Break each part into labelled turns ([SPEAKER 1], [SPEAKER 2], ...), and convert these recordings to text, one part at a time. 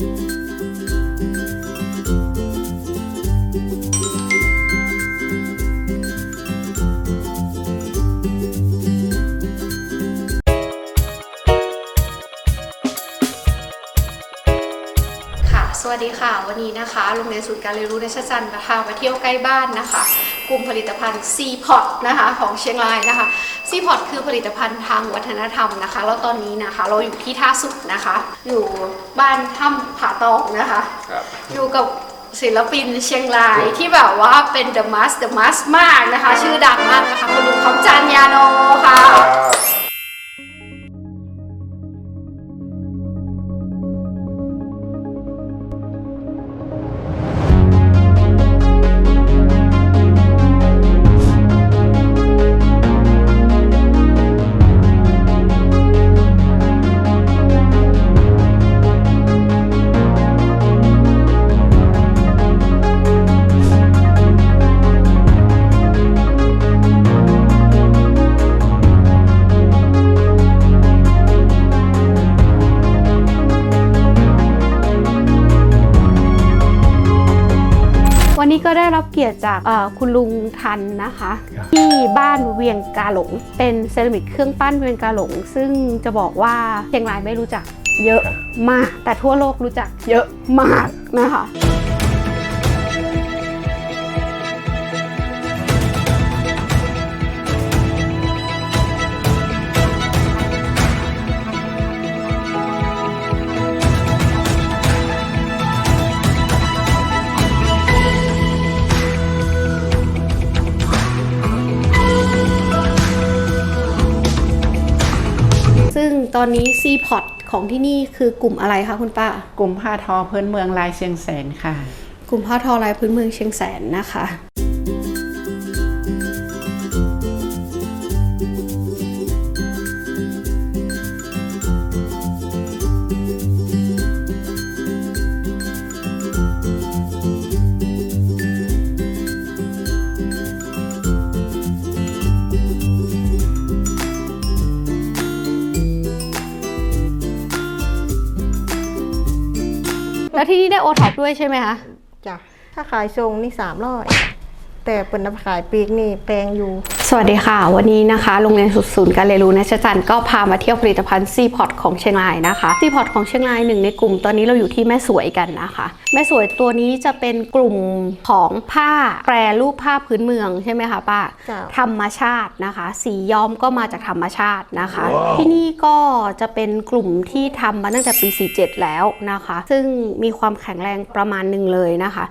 [SPEAKER 1] ค่ะ สวัสดีค่ะ วันนี้นะคะ โรงเรียนศูนย์การเรียนรู้ในชจันทร์พามาเที่ยวใกล้บ้านนะคะ กลุ่มผลิตภัณฑ์ c p o t นะคะของเชียงรายนะคะ c p o t คือผลิตภัณฑ์ทางวัฒนธรรมนะคะ แล้วตอนนี้นะคะเราอยู่ที่ท่าสุดนะคะ อยู่บ้านถ้ำผาตองนะคะ
[SPEAKER 2] ครับ
[SPEAKER 1] อยู่กับศิลปินเชียงรายที่แบบว่าเป็น The Mas The Mas มากนะคะ ชื่อดังมากนะคะคุณลุงคำจันยาโนค่ะ นนี้ก็ได้รับเกียรติจากเอ่อคุณลุงทันนะคะ
[SPEAKER 2] ครับ
[SPEAKER 1] ที่บ้านเวียงกาหลง เป็นเซรามิกเครื่องปั้นเวียงกาหลง ซึ่งจะบอกว่าเชียงรายไม่รู้จักเยอะมาก แต่ทั่วโลกรู้จักเยอะมากนะคะ ตอนนี้ c p o t ของที่นี่คือกลุ่มอะไรคะคุณป้า
[SPEAKER 3] กลุ่มผ้าทอพื้นเมืองลายเชียงแสนค่ะ
[SPEAKER 1] กลุ่มผ้าทอลายพื้นเมืองเชียงแสนนะคะ แล้วที่นี่ได้โอท็อปด้วยใช่ไหมคะ
[SPEAKER 4] จ้ะถ้าขายทรงนี่สามร้อยแต่เปิดนับขายปีกนี่แพงอยู่
[SPEAKER 1] สวัสดีค่ะ วันนี้นะคะโรงเรียนสุดศูนย์การเรียนรู้ในชจันทร์ก็พามาเที่ยวผลิตภัณฑ์ซีพอตของเชียงรายนะคะซีพอตของเชียงรายหนึ่งในกลุ่มตอนนี้เราอยู่ที่แม่สวยกันนะคะ แม่สวยตัวนี้จะเป็นกลุ่มของผ้าแปรรูปผ้าพื้นเมืองใช่ไหมคะป้า
[SPEAKER 4] จ้ะ
[SPEAKER 1] ธรรมชาตินะคะ สีย้อมก็มาจากธรรมชาตินะคะ ที่นี่ก็จะเป็นกลุ่มที่ทำมาตั้งแต่ปี 47 แล้วนะคะ ซึ่งมีความแข็งแรงประมาณหนึ่งเลยนะคะ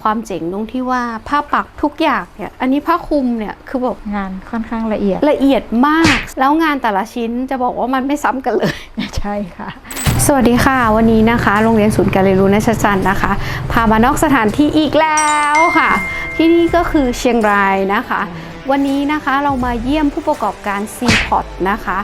[SPEAKER 1] ความเจ๋งตรงที่ว่าผ้าปักทุกอย่างเนี่ยอันนี้ผ้าคลุมเนี่ยคือแบบ
[SPEAKER 4] งานค่อนข้างละเอียด
[SPEAKER 1] ละเอียดมาก แล้วงานแต่ละชิ้นจะบอกว่ามันไม่ซ้ำกันเลย
[SPEAKER 4] ใช่ค่ะ
[SPEAKER 1] สวัสดีค่ะ วันนี้นะคะ โรงเรียนศูนย์การเรียนรู้ในชจันทร์นะคะ พามานอกสถานที่อีกแล้วค่ะ ที่นี่ก็คือเชียงรายนะคะ วันนี้นะคะเรามาเยี่ยมผู้ประกอบการ c p o t นะคะ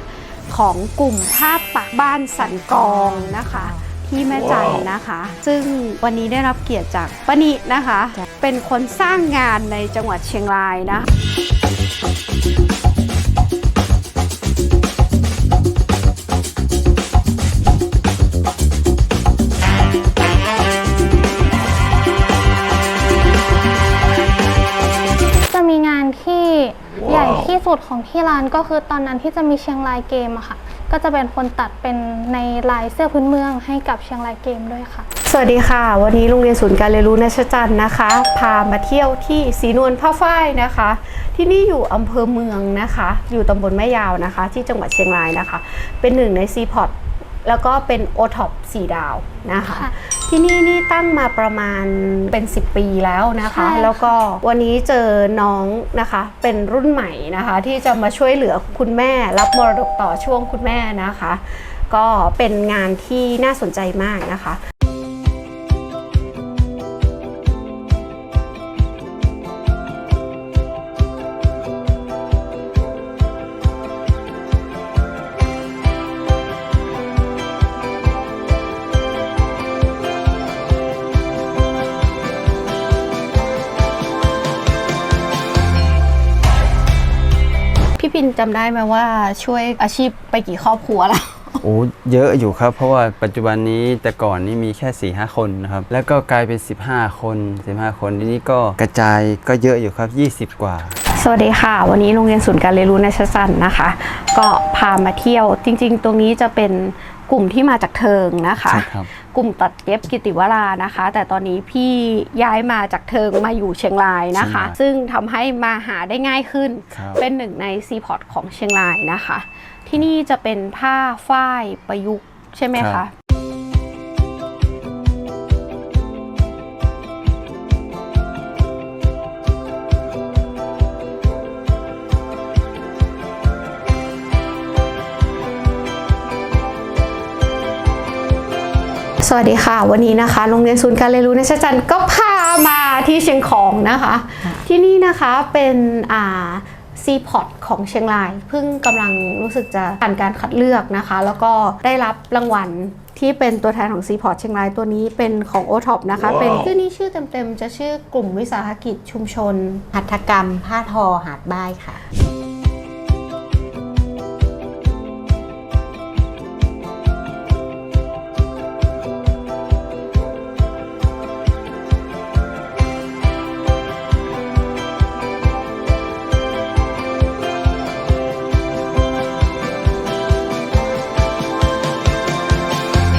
[SPEAKER 1] ของกลุ่มภาพปักบ้านสันกองนะคะ ที่แม่จันนะคะ ซึ่งวันนี้ได้รับเกียรติจากปณินะคะ เป็นคนสร้างงานในจังหวัดเชียงรายนะคะ
[SPEAKER 5] จะมีงานที่ใหญ่ที่สุดของที่ร้านก็คือตอนนั้นที่จะมีเชียงรายเกมอะค่ะ ก็จะเป็นคนตัดเป็นในลายเสื้อพื้นเมืองให้กับเชียงรายเกมด้วยค่ะ
[SPEAKER 1] สวัสดีค่ะ วันนี้โรงเรียนศูนย์การเรียนรู้นชจันทร์นะคะ พามาเที่ยวที่สีนวลผ้าฝ้ายนะคะ ที่นี่อยู่อำเภอเมืองนะคะ อยู่ตำบลแม่ยาวนะคะ ที่จังหวัดเชียงรายนะคะ เป็นหนึ่งในซีพอตแล้วก็เป็นโอท็อปสีดาวนะคะ
[SPEAKER 5] ค่ะ
[SPEAKER 1] ที่นี่นี่ตั้งมาประมาณเป็น 10 ปีแล้วนะคะ
[SPEAKER 5] ใช่ค่ะ
[SPEAKER 1] แล้วก็วันนี้เจอน้องนะคะเป็นรุ่นใหม่นะคะ ที่จะมาช่วยเหลือคุณแม่รับมรดกต่อช่วงคุณแม่นะคะ ก็เป็นงานที่น่าสนใจมากนะคะ ปินจำได้ไหมว่าช่วยอาชีพไปกี่ครอบครัวแล้ว
[SPEAKER 2] โอ้เยอะอยู่ครับ เพราะว่าปัจจุบันนี้แต่ก่อนนี่มีแค่4ี่ห้าคนนะครับ แล้วก็กลายเป็น 15 คน 15 คนทีนี้ก็กระจายก็เยอะอยู่ครับ 20 กว่า
[SPEAKER 1] สวัสดีค่ะ วันนี้โรงเรียนศูนย์การเรียนรู้ในชสันนะคะ ก็พามาเที่ยวจริง ๆ ตรงนี้จะเป็นกลุ่มที่มาจากเทิงนะคะ
[SPEAKER 2] ใช่ครับ
[SPEAKER 1] กลุ่มตัดเย็บกิติวรานะคะ แต่ตอนนี้พี่ย้ายมาจากเทิงมาอยู่เชียงรายนะคะ
[SPEAKER 2] เชียงราย
[SPEAKER 1] ซึ่งทำให้มาหาได้ง่ายขึ้น
[SPEAKER 2] ครับ
[SPEAKER 1] เป็นหนึ่งในซีพอร์ตของเชียงรายนะคะ ที่นี่จะเป็นผ้าฝ้ายประยุกต์ใช่ไหม
[SPEAKER 2] ครั
[SPEAKER 1] คะ
[SPEAKER 2] บ
[SPEAKER 1] สวัสดีค่ะ วันนี้นะคะ โรงเรียนศูนย์การเรียนรู้ในชจันทร์ก็พามาที่เชียงของนะคะ ที่นี่นะคะเป็นอ่าซีพอร์ตของเชียงรายเพิ่งกำลังรู้สึกจะผ่านการคัดเลือกนะคะ แล้วก็ได้รับรางวัลที่เป็นตัวแทนของซีพอร์ตเชียงรายตัวนี้เป็นของ o t o p นะคะ เป็นชื่อนี้ชื่อเต็มๆ จะชื่อกลุ่มวิสาหกิจชุมชน
[SPEAKER 6] หัตถกรรม ผ้าทอหาดบ้ายค่ะ